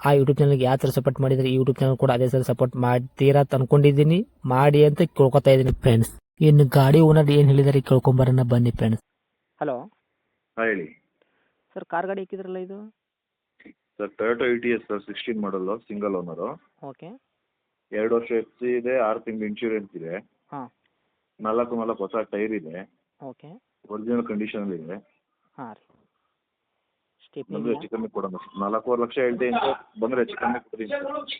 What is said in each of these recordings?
ಆ ಯೂಟ್ಯೂಬ್ ಚಾನಲ್ಗೆ ಯಾವ ಥರ ಸಪೋರ್ಟ್ ಮಾಡಿದರೆ ಈ ಯೂಟ್ಯೂಬ್ ಚಾನಲ್ ಕೂಡ ಅದೇ ಥರ ಸಪೋರ್ಟ್ ಮಾಡ್ತೀರಾ ಅಂತ ಅನ್ಕೊಂಡಿದ್ದೀನಿ. ಮಾಡಿ ಅಂತ ಕೇಳ್ಕೊತಾ ಇದ್ದೀನಿ ಫ್ರೆಂಡ್ಸ್ ಇನ್ನು ಗಾಡಿ ಓನರ್ ಏನು ಹೇಳಿದಾರೆ ಕೇಳ್ಕೊಂಬರೋಣ ಬನ್ನಿ ಫ್ರೆಂಡ್ಸ್ ಹಲೋ ಹಾಂ ಹೇಳಿ. ಸರ್ ಕಾರ್ ಗಾಡಿ ಹಾಕಿದ್ರಲ್ಲ ಇದು? Sir Toyota E T S sir sixteen ಮಾಡಲು ಸಿಂಗಲ್ ಓನರು ಓಕೆ ಎರಡು ವರ್ಷ ಎಫ್ ಸಿ ಇದೆ ಆರು ತಿಂಗಳು ಇನ್ಶೂರೆನ್ಸ್ ಇದೆ. ಹಾ. ನಾಲ್ಕು ನಾಲ್ಕು ಹೊಸ ಟೈರ್ ಇದೆ. ಓಕೆ ಒರಿಜಿನಲ್ ಕಂಡೀಷನಲ್ಲಿ ಇದೆ. ಹಾಂ ರೀ. ಸ್ಟೆಪ್ನಿ ಬಂದರೆ ಹೆಚ್ಚು ಕಮ್ಮಿ ಕೊಡೋಣ. ಸರ್ ನಾಲ್ಕೂವರೆ ಲಕ್ಷ ಹೇಳ್ತೀನಿ ಸರ್ ಬಂದರೆ ಹೆಚ್ಚು ಕಮ್ಮಿ ಕೊಡ್ತೀನಿ.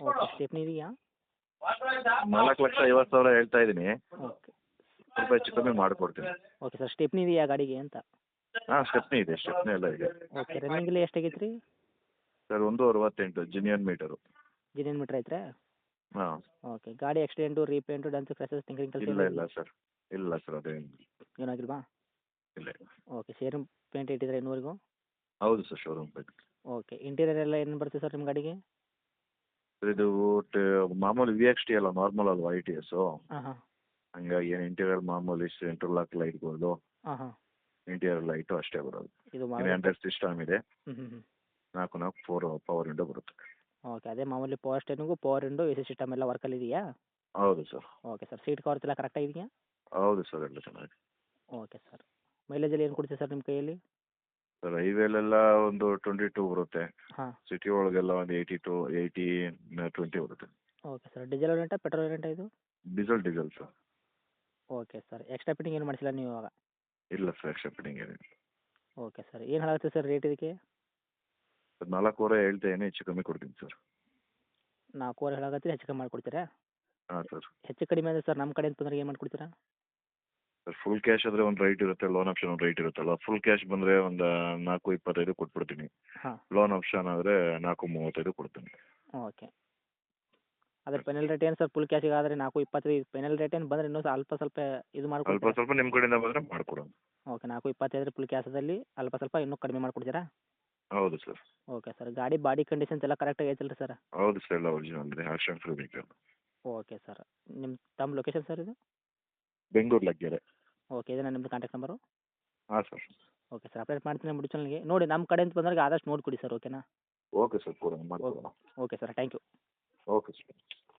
ಓಕೆ ಸ್ಟೆಪ್ನಿ ಇದೆಯಾ? ನಾಲ್ಕು ಲಕ್ಷ ಐವತ್ತು ಸಾವಿರ ಹೇಳ್ತಾ ಇದ್ದೀನಿ. ಓಕೆ ಸ್ವಲ್ಪ ಹೆಚ್ಚು ಕಮ್ಮಿ ಮಾಡಿಕೊಡ್ತೀನಿ. ಓಕೆ ಸರ್ ಸ್ಟೆಪ್ನಿ ಇದೆಯಾ ಗಾಡಿಗೆ ಅಂತ? ಹಾಂ ಸ್ಟೆಪ್ನಿ ಇದೆ. ಸ್ಟೆಪ್ನಿ ಎಲ್ಲ ಇದೆ. ಓಕೆ ರನ್ನಿಂಗಲ್ಲಿ ಎಷ್ಟು ರೀ ಸರ್ ಒಂದು ಅರವತ್ತೆಂಟು ಜಿನಿಯನ್ ಮೀಟರು ಜಿನಿಯನ್ ಮೀಟ್ರ್ ಐತ್ರಾ? ಹಾಂ. ಓಕೆ ಗಾಡಿ accident repaint dents creases tinkering ಕೆಲಸ ಇಲ್ಲ ಇಲ್ಲ ಸರ್ ಇಲ್ಲ ಸರ್ ಅದೇನು ಏನಾಗಿಲ್ವಾ? ಇಲ್ಲ ಓಕೆ ಸೇರಿ ಪೇಂಟ್ ಇಟ್ಟಿದ್ರೆ ಇನ್ನೂವರೆಗೂ? ಹೌದು ಸರ್ ಶೋರೂಮ್ ಪೈಕ್ ಓಕೆ ಇಂಟೀರಿಯರ್ ಎಲ್ಲ ಏನು ಬರುತ್ತೆ ಸರ್ ನಿಮ್ಮ ಗಾಡಿಗೆ? ಇದು ಮಾಮೂಲಿ ವಿ ಎಕ್ಸ್ ಟಿ ಅಲ್ಲ ನಾರ್ಮಲ್ ಅಲ್ವಾ ಐ ಟಿ ಎಸ್ಸು ಹಾಂ ಹಾಂ. ಹಂಗಾಗಿ ಏನು ಇಂಟೀರಿಯರ್ ಮಾಮೂಲಿ ಸೆಂಟ್ರಲ್ ಲಾಕ್ ಲೈಟ್ಗಳು ಹಾಂ ಹಾಂ. ಇಂಟೀರಿಯರ್ ಲೈಟು ಅಷ್ಟೇ ಬರೋದು. ಇದು ಆಂಡ್ರಾಯ್ಡ್ ಸಿಸ್ಟಮ್ ಇದೆ. ನಾಲ್ಕು ನಾಲ್ಕು ಫೋರ್ ಪವರ್ ವಿಂಡೋ ಬರುತ್ತೆ. ಓಕೆ ಅದೇ ಮಾಮೂಲಿ power steering power window A C system ಎಲ್ಲ ವರ್ಕಲ್ಲಿ ಇದೆಯಾ? ಹೌದು sir. Okay sir seat covers ಎಲ್ಲ ಕರೆಕ್ಟಾಗಿ ಇದೆಯಾ? ಹೌದು ಸರ್ ಎಲ್ಲ ಚೆನ್ನಾಗಿದೆ. ಓಕೆ ಸರ್ ಮೈಲೇಜಲ್ಲಿ ಏನು ಕೊಡ್ತೀವಿ ಸರ್ ನಿಮ್ಮ ಕೈಯಲ್ಲಿ? ಹೈವೇಲೆಲ್ಲ ಒಂದು ಟ್ವೆಂಟಿ ಟೂ ಬರುತ್ತೆ. ಹಾಂ. ಸಿಟಿ ಒಳಗೆಲ್ಲ ಒಂದು ಏಯ್ಟಿ ಟು ಏಯ್ಟಿ ಟ್ವೆಂಟಿ ಬರುತ್ತೆ. Okay sir diesel variant petrol variant ಇದು? Diesel diesel sir okay sir extra fitting ಏನು ಮಾಡಿಸಿಲ್ಲ ನೀವು ಇವಾಗ? ಇಲ್ಲ ಸರ್ ಎಕ್ಸ್ಟ್ರಾ ಫಿಟ್ಟಿಂಗ್ ಏನಿಲ್ಲ. ಓಕೆ ಸರ್ ಏನು ಹೇಳುತ್ತೆ ಸರ್ ರೇಟ್ ಇದಕ್ಕೆ? ಸರ್ ನಾಲ್ಕೂವರೆ ಹೇಳ್ತಾ ಏನು ಹೆಚ್ಚು ಕಮ್ಮಿ ಕೊಡ್ತೀನಿ ಸರ್ ನಾಲ್ಕೂವರೆ ಹೇಳಾಗತ್ತೀರಿ ಹೆಚ್ಚು ಕಮ್ಮಿ ಮಾಡಿಕೊಡ್ತೀರಾ? ಹಾಂ ಸರ್ ಹೆಚ್ಚು ಕಡಿಮೆ ಅಂದರೆ ಸರ್ ನಮ್ಮ ಕಡೆ ಅಂತಂದ್ರೆ ಏನು ಮಾಡಿಕೊಡ್ತೀರಾ? ಸರ್ ಫುಲ್ ಕ್ಯಾಶ್ ಆದ್ರೆ ಒಂದು ರೈಟ್ ಇರುತ್ತೆ ಲೋನ್ ಆಪ್ಷನ್ ಒಂದು ರೈಟ್ ಇರುತ್ತಲ್ಲ ಫುಲ್ ಕ್ಯಾಶ್ ಬಂದ್ರೆ ಒಂದು ನಾಲ್ಕು ಇಪ್ಪತ್ತೈದು ಕೊಟ್ಬಿಡ್ತೀನಿ. ಹಾಂ. ಲೋನ್ ಆಪ್ಷನ್ ಆದ್ರೆ ನಾಲ್ಕು ಮೂವತ್ತೈದು ಕೊಡ್ತೀನಿ. ಓಕೆ ಅದ್ರ ಪೆನಲ್ ರೇಟ್ ಏನು ಸರ್ ಫುಲ್ ಕ್ಯಾಶಿಗೆ ಆದ್ರೆ ನಾಲ್ಕು ಇಪ್ಪತ್ತೈದು ಪೆನಲ್ ರೇಟ್ ಏನು ಬಂದ್ರೆ ಇನ್ನೂ ಸ್ವಲ್ಪ ಸ್ವಲ್ಪ ಇದು ಅಲ್ಪ ಮಾಡ್ಕೊಡ್ತೀರಾ ಸ್ವಲ್ಪ ನಿಮ್ಮ ಕಡೆಯಿಂದ ಬಂದ್ರೆ ಮಾಡ್ಕೊಡೋಣ. ಓಕೆ ನಾಲ್ಕು ಇಪ್ಪತ್ತೈದರ ಫುಲ್ ಕ್ಯಾಶದಲ್ಲಿ ಅಲ್ಪ ಸ್ವಲ್ಪ ಇನ್ನೂ ಕಡಿಮೆ ಮಾಡ್ಕೊಡ್ತೀರಾ? ಹೌದು ಸರ್ ಓಕೆ ಸರ್ ಗಾಡಿ ಬಾಡಿ ಕಂಡೀಷನ್ಸ್ ಎಲ್ಲ ಕರೆಕ್ಟಾಗಿ ಐತಲ್ಲ ರೀ ಸರ್ ಹೌದು ಸರ್ ಎಲ್ಲ ಒರಿಜಿನಲ್ ಇದೆ action free vehicle okay sir ನಿಮ್ಮ ತಮ್ಮ ಲೊಕೇಶನ್ ಸರ್ ಇದು? ಬೆಂಗಳೂರು ಲಗ್ಗೆರೆ. ಓಕೆ ಇದೇನಾ ನಿಮ್ಮದು ಕಾಂಟ್ಯಾಕ್ಟ್ ನಂಬರು ಹಾಂ ಸರ್ ಓಕೆ ಸರ್ ಅಪ್ಡೇಟ್ ಮಾಡ್ತೀನಿ ನಮ್ಮ ಚಾನಲ್ಗೆ ನೋಡಿ ನಮ್ಮ ಕಡೆಯಿಂದ ಬಂದಾಗ ಆದಷ್ಟು ನೋಡಿಕೊಡಿ ಸರ್ ಓಕೆನಾ ಓಕೆ ಸರ್ ಕೊಡೋಣ ಮಾಡಿಕೊಡೋಣ. Okay sir thank you okay sir